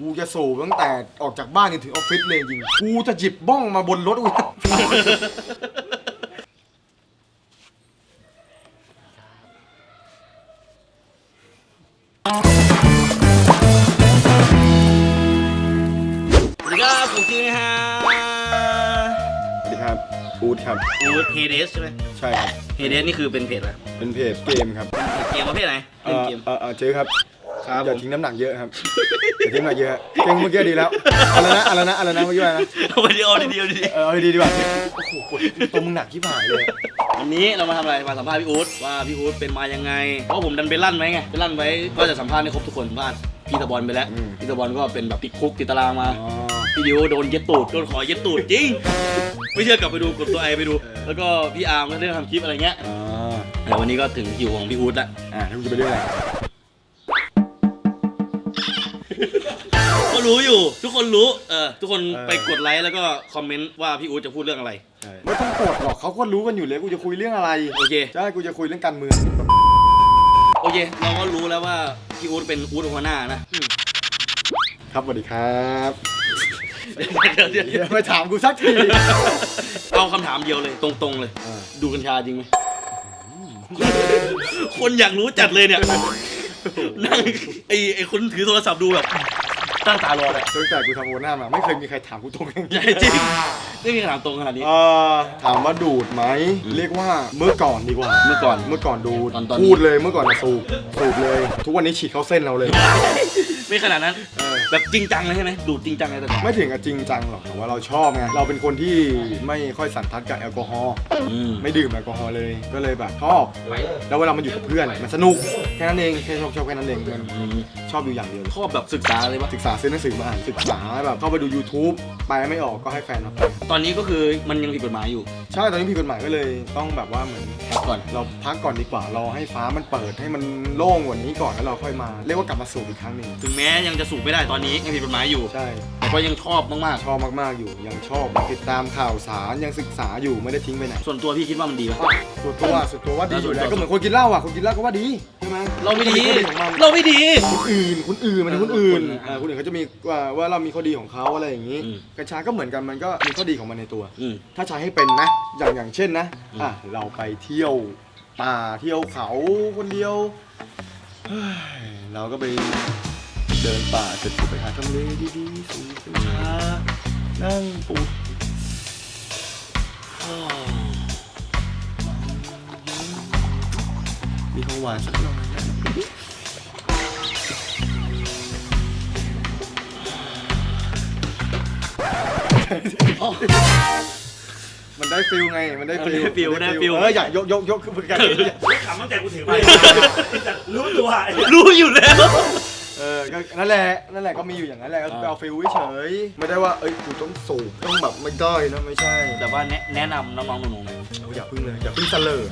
กูจะสูบตั้งแต่ออกจากบ้านจนถึงออฟฟิศเลยจริง กูจะจิบบ้องมาบนรถกูสวัสดีครับผมชื่อนะฮะสวัสดีครับอูดครับ อูดเฮเดสใช่ไหมใช่ครับ เฮเดสนี่คือเป็นเพจอะไรเป็นเพจเกมครับ เกมประเภทไหนเอเล่นอเกมเออเออเจ๊ครับ ครับอผย่ามทิ้งน้ำหนักเยอะครับอย่าทิ้งน้ำหนักเยอะเก่งเมื่อกี้ดีแล้วอะไรนะอะไรนะอะไรนะเมื่อกี้อะไรนะเอาไปดีเอาดีเอาดีเออเอาดีดีกว่าโอ้โหตัวมึงหนักที่ผ่านเลยอะวันนี้เรามาทำอะไรมาสัมภาษณ์พี่อู๊ดว่าพี่อู๊ดเป็นมายังไงเพราะผมดันไปลั่นไว้ไงไปลั่นไว้ก็จะสัมภาษณ์ให้ครบทุกคนสัมภาษณ์พี่ตะบอลไปแล้วพี่ตะบอลก็เป็นแบบติดคุกติดตารางมา อ๋อพี่ดิวโดนเย็ดตูดโดนขอเย็ดตูดจริง ไม่เชื่อกลับไปดูกดตัวไอไปดู แล้วก็พี่อาร์มก็เรื่องทำคลิปอะไรเงี้ยอ๋อแต่วันนี้ก็ถึงคิวของพี่อู๊ดละอ่าถ้าคุณจะไปเรื่องอะไร ก็รู้อยู่ ทุกคนรู้ เออ ทุกคนไปกดไลค์แล้วก็คอมเมนต์ว่าพี่อู๊ดจะพูดเรื่องอะไรใช่ไม่ต้องกดหรอกเขาก็รู้กันอยู่เลยกูจะคุยเรื่องอะไรโอเค ใช่กูจะคุยเรื่องการเมืองโอเค เราก็รู้แล้วว่าพี่อู๊ดเป็นอู๊ดหัวหน้านะครับสวัสดีครับเดี๋ยวเดี๋ยวเดี๋ยวไม่ถามกูสักทีเอาคำถามเดียวเลย ตรงๆเลยอ่าดูกัญชาจริงไหม คนอยากรู้จัดเลยเนี่ย นั่งไอ้ไอ้คนถือโทรศัพท์ดูแบบตั้งตารอเลยตั้งแต่กูทำโอน่ามาไม่เคยมีใครถามกูตรงอย่างใหญ่นี้จริงไม่มีคำถามตรงขนาดนี้ เอ่อถามว่าดูดไหมอืมเรียกว่าเมื่อก่อนดีกว่า เมื่อก่อนเมื่อก่อนดูดตอนตอนนี้ พูดเลยเมื่อก่อนน่ะสูบสูบเลย ทุกวันนี้ฉีดเข้าเส้นเราเลย ไม่ขนาดนั้นเออ แบบจริงจังเลยใช่ไหมดูดจริงจังเลยแต่ก่อนไม่ถึงกับจริงจังหรอกแต่ว่าเราชอบไงเราเป็นคนที่ไม่ค่อยสันทัดกับแอลกอฮอล์อืมไม่ดื่มแอลกอฮอล์เลยก็เลยแบบชอบแล้วเวลามันอยู่กับเพื่อนมันสนุกแค่นั้นเองแค่ชอบชอบแค่นั้นเองมันอืมชอบอยู่อย่างเดียว ชอบแบบศึกษาเลยปะศึกษาซื้อหนังสือมาอ่านศึกษาแบบเข้าไปดู YouTube ไปไม่ออกก็ให้แฟนเอาไปตอนนี้ก็คือมันยังผิดกฎหมายอยู่ใช่ตอนนี้ผิดกฎหมายก็เลยต้องแบบว่าเหมือน พักก่อน เราพักก่อนดีกว่ารอให้ฟ้ามันเปิดให้มันโล่งกว่านี้ก่อนแล้วเราค่อยมา เรียกว่ากลับมาสูบอีกครั้งหนึ่งถึงแม้ยังจะสูบไม่ได้ตอนนี้ยังผิดกฎหมายอยู่ใช่แต่ก็ยังชอบมากชอบมากๆอยู่ยังชอบยังติดตามข่าวสารยังศึกษาอยู่ไม่ได้ทิ้งไปไหนๆส่วนตัวพี่คิดว่ามันดีปะ ส่วนตัวส่วนตัวว่าดีอยู่แล้แล้ววส่วนตัวก็เหมือนคนกินเหล้าอะคนกินเหล้าก็ว่าดีใช่ไหมเราไม่ดีนข้อของมันเราไม่ดี คนอื่นคนอื่นมันเป็นคนอื่นเออคนอื่นอ่าคนอื่นเขาจะมีว่าว่าเรามีข้อดีของเขาอะไรอย่างนี้ อืม กัญชาก็เหมือนกันมันก็มีข้อดีของมันในตัว อืม ถ้าใช้ให้เป็นนะ อย่างอย่างเช่นนะ อืม อะ เราไปเที่ยวป่าเที่ยวเขาคนเดียวเฮ้ยเราก็ไป เดินป่าเสร็จก็ไปหาทำเลดีๆสูงชานั่งปูดมีของหวานสักหน่อยนะมันได้ฟิลไง มันได้ฟิลได้ฟิลได้ฟิล เอออย่ายกยกยกขึ้นกันไม่ขำตั้งแต่กูถือไปรู้ตัวไอ้รู้อยู่แล้ว เออก็นั่นแหละ นั่นแหละก็มีอยู่อย่างนั้นแหละก็คือเอาฟิลเฉยๆไม่ได้ว่า เอ้ยกูต้องสูบต้องแบบไม่ได้นะไม่ใช่ แต่ว่าแนะแนะนำน้องๆหนูๆหน่ อยเอาอย่าพึ่งเลยอย่าพึ่งเสลอ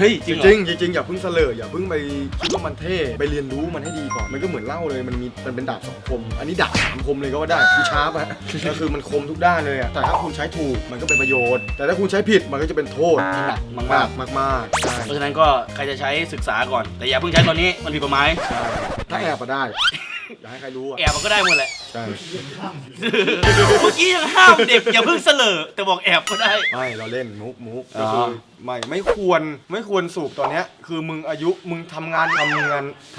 เฮ้ยจจริงเหรอริงๆจริงๆอย่าพึ่งเสลออย่าพึ่งไปคิดว่ามันเท่ไปเรียนรู้มันให้ดีก่อนมันก็เหมือนเหล้าเลยมันมีมันเป็นดาบสองคม อันนี้ดาบสามคมเลยก็ว่าได้กูชาร์ปอะ ก็คือมันคมทุกด้านเลยอะแต่ถ้าคุณใช้ถูกมันก็เป็นประโยชน์ แต่ถ้าคุณใช้ผิดมันก็จะเป็นโทษหนักมามากกๆมากๆใช่ๆเพราะฉะนั้นก็ใครจะใช้ศึกษาก่อน แต่อย่าเพิ่งใช้ตอนนี้มันผิดกฎหมายใช่ถ้าแอบมาได้ อย่าให้ใครรู้อะแอบมันก็ได้หมดแหละ ใช่เมื่อกี้ยังห้ามเด็กอย่าเพิ่งเสลอแต่บอกแอบก็ได้ ไม่เราเล่นมุกมุกอ๋ก็อคือไม่ไม่ควรไม่ควรสูบตอนเนี้ยคือมึงอายุมึงทำงานทำงานท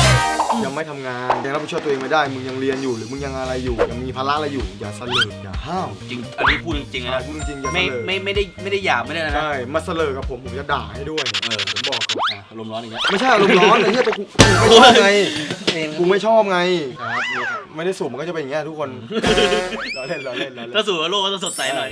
ำยังไม่ทำงานยังรับผิดชอบตัวเองไม่ได้ มึงยังเรียนอยู่หรือมึงยังอะไรอยู่ยังมีภาระอะไรอยู่อย่าเสลออย่าห้าวจริงอันนี้พูดจริงๆเลยนะ พูดจริงๆอย่าเสไม่ลอ ไม่ไม่ได้ไม่ได้หยาบไม่ได้อะไรนะ ใช่ มาเสลอกับผม ผมจะด่าให้ด้วย เออผมบ อกก่อนอะอารมณ์ร้อนอีกแล้วไม่ใช่อารมณ์ร้อนไอ้เหี้ยแต่กูกูไม่ชอบไงกูไม่ชอบไงครับไม่ได้สูบมันก็จะเป็นอย่างเงี้ยทุกคนเราเล่นเราเล่นเราเล่น ถ้าสู่โลกก็จะสดใสหน่อย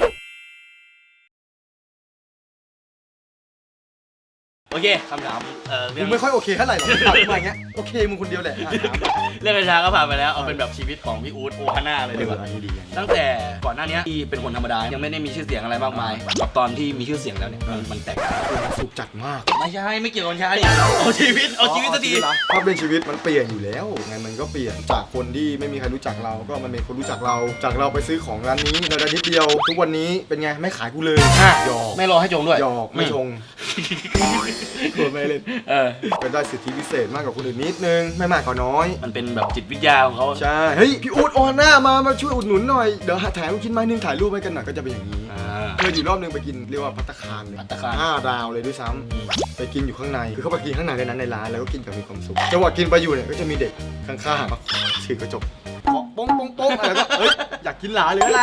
เคคำถามเอ่อเรื่กูองไม่ค่อยโอเคเท่าไหร่หรอกถามมาอย่างเงี้ยโอเคมึงคนเดียวแหละอะถามมาเรื่องกัญชาก็ผ่านไปแล้วเอาเป็นแบบชีวิตของพี่อู๊ดโอฮาน่าเลยดีกว่าอันนี้ดีอันนี้ตั้งแต่ก่อนหน้านี้ที่เป็นคนธรรมดา ยังไม่ได้มีชื่อเสียงอะไรมากมายกับตอนที่มีชื่อเสียงแล้วเนี่ยมันมันแตกต่างสูบจัดมากไม่ใช่ไม่เกี่ยวกับกัญชาดิเอาชีวิตเอาชีวิตสักทีถ้าเป็นชีวิตมันเปลี่ยนอยู่แล้วไงมันก็เปลี่ยนจากคนที่ไม่มีใครรู้จักเราก็มันเป็นคนรู้จักเรา จากเราไปซื้อของร้านนี้เราได้นิดเดียว ทุกวันนี้เป็นไงไม่ขายกูเลยหยอกไม่รอให้จงด้วยหยอกไม่ชง กลัวไม่เล่นเออก็ได้สิทธิพิเศษมากกว่าคนอื่นนิดนึง ไม่มากก็น้อย มันเป็นแบบจิตวิทยาของเขาใช่ เฮ้ย พี่อู๊ดโอฮาน่ามามาช่วยอุดหนุนหน่อย เดี๋ยวหาถ่ายรูปกินไม้นึงถ่ายรูปไว้กันหน่อยก็จะเป็นอย่างนี้ อ่า เคยอยู่รอบนึงไปกินเรียกว่าพัตตาคารเลยภัตตาคารห้าดาวเลยด้วยซ้ำไปกินอยู่ข้างในคือเขาไปกินข้างในในนั้นในร้านแล้วก็กินแบบมีความสุขจังหวะกินไปอยู่เนี่ยก็จะมีเด็กข้างๆมาถือกระจก เคาะป้องป้องป้องอะไรก็เฮ้ยอยากกินหลาหรืออะไร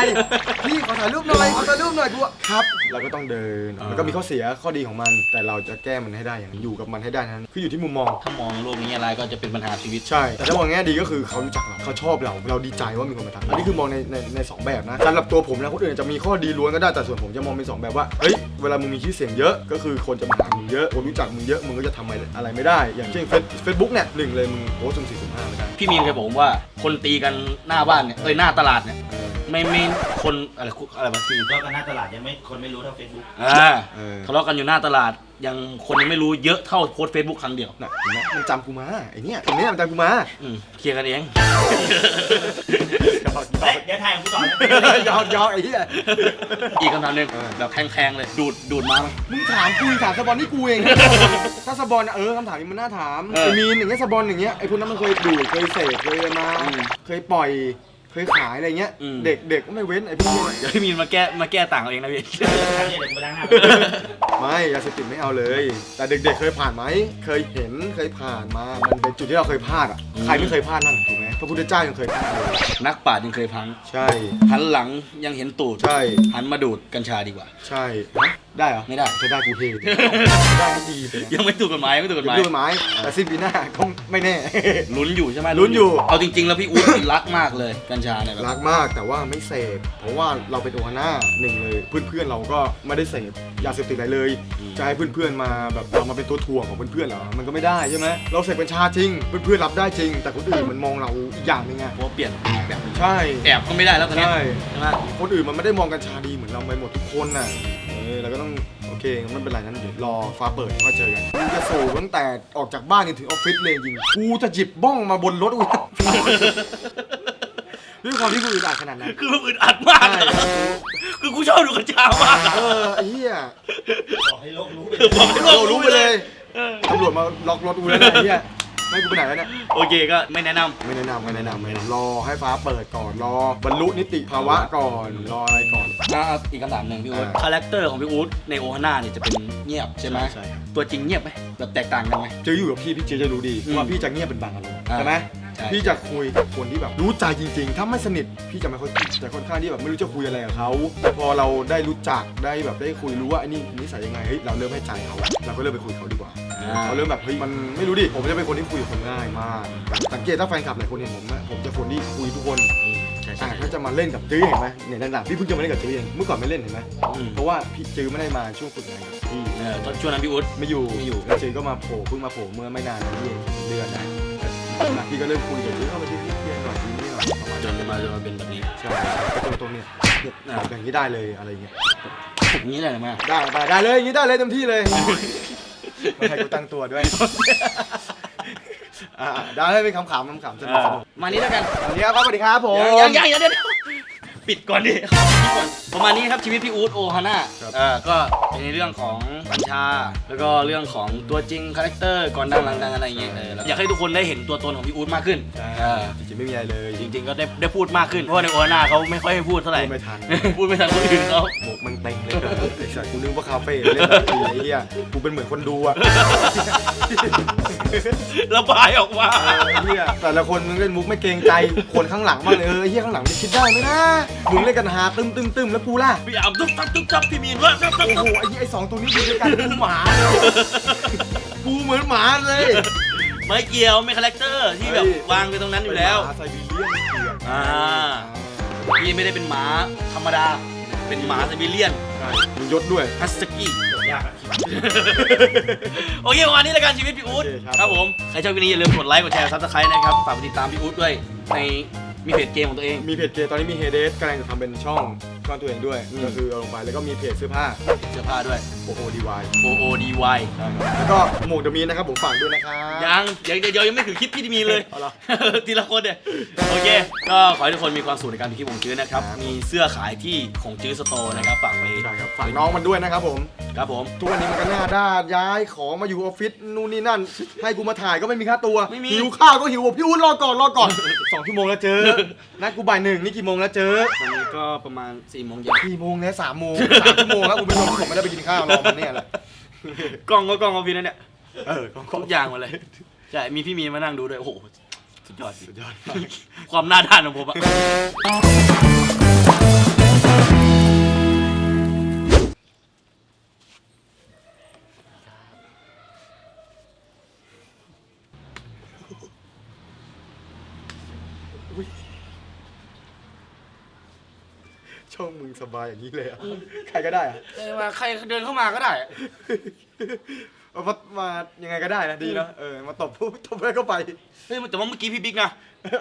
พี่ขอถ่ายรูปหน่อยขอถ่ายรูปหน่อยกูว่าครับ เราก็ต้องเดินมันก็มีข้อเสียข้อดีของมัน แต่เราจะแก้มันให้ได้อย่างอยู่กับมันให้ได้นั้นคืออยู่ที่มุมมอง ถ้ามองโลกนี้อะไรก็จะเป็นปัญหาชีวิต ใช่ แต่ถ้ามองแง่ดีก็คือเขารู้จักเราเขาชอบเรา เราดีใจว่ามีคนมาทักอันนี้คือมองในในในสองแบบนะสำหรับตัวผมนะคนอื่นจะมีข้อดีล้วนก็ได้แต่ส่วนผมจะมองเป็นสองแบบว่าเฮ้ยเวลามึงมีชื่อเสียงเยอะ ก็คือคนจะมาหามึงเยอะคนรู้จักมึงเยอะมึงก็จะทำอะไรอะไรไม่ได้ อย่างเช่นเฟซบุ๊กเนี่ยหนึ่งเลยมึงโพสต์สุ่มสี่สุ่มห้าไม่ได้ พี่มีนเคยบอกผมว่าคนตีกันหน้าบ้านเนี่ยเอ้ยหน้าตลาดเนี่ยเออไม่ไม่คนอะไรคุอะไรบางทีก็กันหน้าตลาดยังไม่คนไม่รู้เท่าเฟซบุ๊กอ่าเออทะเลาะกันอยู่หน้าตลาดยังคนยังไม่รู้เยอะเท่าโพสเฟซบุ๊กครั้งเดียวน่ะเห็นไหมมันจำกูมาไอ้เนี่ยคนเนี้ยมันจำกูมาอืมเคลียร์กันเอง เฮ้ยเดี๋ยวถ่ายของกูต่อนะยอมยอมไอ้เหี้ยอีกคำถามหนึ่งเออแบบแพงๆเลย ดูดดูดมาไหม มึงถามกูถามสปอนนี่กูเอง ถ้าสปอนอะเออคำถามนี้มันน่าถามเออไอ้มีนอย่างเงี้ยสปอนอย่างเงี้ยไอ้พวกนั้นมันเคยดูดเคยเสพเคยมาอืมเคยปล่อยเคยขายอะไรเงี้ย อืม เด็กเด็กก็ไม่เว้นไอ้พวกเนี้ยเดี๋ยวพี่มีนมาแก้มาแก้ต่างเอาเองนะพี่ทางนี้เดี๋ยวกูไปล้างหน้าไม่ยาเสพติดไม่เอาเลย แต่เด็ก ๆ เคยผ่านไหมเคยเห็นเคยผ่านมา มันเป็นจุดที่เราเคยพลาดอะอืมใครไม่เคยพลาดบ้างถูกไหม พระพุทธเจ้ายังเคยพลาดเลยนักปราชญ์ยังเคยพัง ใช่ หันหลังยังเห็นตูด ใช่ หันมาดูดกัญชาดีกว่า ใช่ฮะ ได้เหรอไม่ได้จะได้กูเทได้ไม่ดีเลยนะยังไม่ถูกกฎหมายยังไม่ถูกกฎหเดี๋ยมาวยดูไม้แต่สิ้นปีหน้าก็ไม่แน่ ลุ้นอยู่ใช่ไหมลุ้นอยู่ เอาจริง ๆ แล้วพี่อู๊ด รักมากเลยกัญชาเนี่ยแบบรักมากแต่ว่าไม่เสพเพราะว่าเราเป็นโอฮาน่าหนึ่งเลย เพื่อนๆเราก็ไม่ได้เสพยาเสพติดอะไรเลย จะให้เพื่อนๆมาแบบเรามาเป็นตัวถ่วงของเพื่อนๆเหรอมันก็ไม่ได้ใช่ไหมเราเสพกัญชาจริง เพื่อนๆรับได้จริง แต่คนอื่นมันมองเราอีกอย่างหนึงไงเพราะว่าเปลี่ยนเป็นอีกแบบหนึ่งใช่แอบก็ไม่ได้แล้วตอนเนี้ยใช่ ใช่ไหมคนอื่นมันไม่ได้มองกัญชาดีเหมือนเราไปหมดทุกคนน่ะเออเราก็ต้องโอเคงั้นไม่เป็นไรนั้นเดี๋ยวรอฟ้าเปิดก็เจอกันกูจะสูบตั้งแต่ออกจากบ้านจนถึงออฟฟิศเลยจริงกูจะจิบบ้องมาบนรถอุ้ยด้วยความที่กูอึดอัดขนาดนั้น คือมันอึดอัดมาก ใช่ คือกูชอบดูกัญชามากอะเออไอ้เหี้ยบอกให้โลกรู้ไปบอกให้โลกรู้ไปเลยเออตำรวจมาล็อกรถกูแล้วเนี่ยไอ้เหี้ย ไม่กูไปไหนแล้วเนี่ย โอเคก็ไม่แนะนำไม่แนะนำไม่แนะนำไม่แนะนำรอให้ฟ้าเปิดก่อน รอบรรลุนิติภาวะก่อน รออะไรก่อน อะเอาอีกคำถามหนึ่งพี่อู๊ดอ่า คาแรคเตอร์ของพี่อู๊ดในโอฮาน่าเนี่ยจะเป็นเงียบใช่ไหมใช่ครับ ตัวจริงเงียบไหมแบบแตกต่างกันไหม เจออยู่กับพี่พี่เจจะรู้ดีอืมว่าพี่จะเงียบเป็นบางอารมณ์อ่า ใช่ไหม ใช่ พี่จะคุยกับคนที่แบบรู้ใจจริง ๆ ถ้าไม่สนิทพี่จะไม่ค่อยคุยแต่ค่อนข้างที่แบบไม่รู้จะคุยอะไรกับเขาแต่พอเราได้รู้จักได้แบบได้คุยรู้ว่าไอ้นี่นิสัยยังไงเฮ้ยเราเริ่มให้ใจเขาเราก็เริ่มไปคุยกับเขาดีกว่า อ่า เขาเริ่มแบบเฮ้ยมันไม่รู้ดิผมจะเป็นคนที่คุยกับคนง่ายมากสังเกตถ้าแฟนคลับหลายคนเห็นผมอะผมจะคนที่คุยทุกคนอืมใช่ใช่อะถ้าจะมาเล่นกับจื้อเห็นไหมเนี่ยหลังๆพี่เพิ่งจะมาเล่นกับจื้อเองเมื่อก่อนไม่เล่นเห็นไหมอืม เพราะว่าพี่จื้อไม่ได้มาช่วงฝึกงานกับพี่ เออตอนช่วงนั้นพี่อู๊ด ไม่อยู่ไม่อยู่ แล้วจื้อก็มาโผล่เพิ่งมาโผล่เมื่อไม่นานนี้เองเดือนนะ แล้วพี่ก็เริ่มคุยกับจื้อเข้ามาที่พี่เพียงหน่อยทีนี้หน่อยประมาณจนมาจนมาเป็นแบบนี้ใช่ก็ตรงตรงๆเนี่ยแบบอย่างนี้ได้เลยอะไรเงี้ย ถูกนี้เลยไหมได้ได้ได้เลยอย่างนี้ได้เลยเต็มที่เลยมาให้กูตั้งตัวด้วยอ่าได้ให้เป็นขำๆขำๆสนุกสนุกมานี้แล้วกันสวัสดีครับสวัสดีครับผม ยังยังยังเดี๋ยวเดี๋ยว ปิดก่อนดิปิดก่อนประมาณนี้ครับชีวิตพี่อู๊ดโอฮาน่าครับ เออก็เป็นในเรื่องของบัญชา แล้วก็เรื่องของตัวจริงคาแรคเตอร์ก่อนดังหลังดังอะไรอย่างเงี้ยเออแล้วอยากให้ทุกคนได้เห็นตัวตนของพี่อู๊ดมากขึ้นเออจริงๆ ไม่มีอะไรเลยจริง ๆ ก็ได้ได้พูดมากขึ้น เพราะว่าในโอฮาน่าเขาไม่ค่อยให้พูดเท่าไหร่ พูดไม่ทัน พูดไม่ทันคนอื่นเขา หมกมันเต็งเลยไอ้สัตว์กูนึกว่าคาเฟ่เล่นดนตรีไอ้เหี้ยกูเป็นเหมือนคนดูอะ ระบายออกมา เออไอ้เหี้ยแต่ละคนมึงเล่นมุกไม่เกรงใจคนข้างหลังบ้างเลยเออไอ้เหี้ยข้างหลังจะคิดได้ไหมนะมึงเล่นกันหาตึมตึมตึมแล้วกูล่ะพี่อามตุ๊บตับตุ๊บตับพี่มีนว่าตับตับโอ้ตับโหไอ้เหี้ยไอ้สองตัวนี้อยู่ด้วยกันกูหมาเลยกูเหมือนหมาเลย ไม่เกี่ยวไม่คาแรคเตอร์ที่แบบเฮ้ยวางไปตรงนั้นอยู่แล้วหมาไซบีเรียนเถื่อนอ่าพี่ไม่ได้เป็นหมาธรรมดา เป็นหมาไซบีเรียนใช่มียศด้วยฮัสกี้ยากอะโอเควันนี้รายการชีวิตพี่อู๊ดโอเคครับครับผมใครชอบคลิปนี้อย่าลืมกดไลค์กดแชร์ซับสไครต์นะครับฝากไปติดตามพี่อู๊ดด้วยในมีเพจเกมของตัวเองมีเพจเกย์ตอนนี้มีเฮเดสกำลังจะทำเป็นช่อง ก้อนตัวเองด้วย ก็คือเอาลงไปแล้วก็มีเพจเสื้อผ้าเสื้อผ้าด้วยโอโอดีวาย O O D Y แล้วก็หมวกเดอะมีนนะครับผมฝากด้วยนะครับยังยังยังยังไม่ถึงคลิปพี่มีเลยเอาเหรอทีละคนเนี่ยโอเค ก็ขอให้ทุกคนมีความสุขในการดูคลิปของจื้อนะครับครับ มีเสื้อขายที่ของจื้อสโตร์นะครับฝากไว้ใช่ครับฝากน้องมันด้วยนะครับผมครับผมทุกวันนี้มันก็หน้าด้านย้ายของมาอยู่ออฟฟิศนู่นนี่นั่น ให้กูมาถ่ายก็ไม่มีค่าตัวไม่มีหิวข้าวก็หิวบอกพี่อุ้นรอก่อนรอก่อนสองชั่วโมงแล้วเจอนัดกูบ่ายหนึ่งนี่กี่โมงแล้วเจอตอนนี้ก็ประมาณ4ี่โมงเย็นกี่โมงแล้วสามโมงสามชั่วโมงแล้วคุณผู้ชมผมไม่ได้ไปกินข้าวรอมันเนี่ยแหละ กล้องก็กล้องออฟฟิศนั่นเนี่ยเออของทุกอย่างมาเลยใช่มีพี่มีนมานั่งดูด้วยโอ้โหสุดยอดสุดยอดความหน้าด้านของผมอะ ช่องมึงสบายอย่างนี้เลยอะใครก็ได้อะเออมาใครเดินเข้ามาก็ได้ เอามามายังไงก็ได้นะดีนะเออมาตบปุ๊บตบแล้วก็ไปเฮ้ยแต่ว่าเมื่อกี้พี่บิ๊กนะ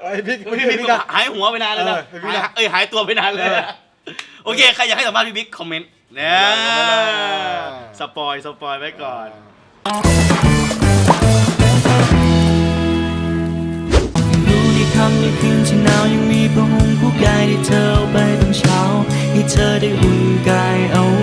ไอ้พี่พี่พี่บิ๊กพี่นะ หายหัวไปนานเลยนะเออพี่บิ๊กหายนะเอ้ยหายตัวไปนานเลยเออโอเคใครอยากให้สัมภาษณ์พี่บิ๊กคอมเมนต์เนี่ยคอมเมนต์เลยสปอยสปอยไว้ก่อน รู้ในค่ำในคืนที่หนาวยังมีผ้าห่มคู่กายที่เธอเอาไปตอนเช้าให้ เธอได้อุ่นกายเอา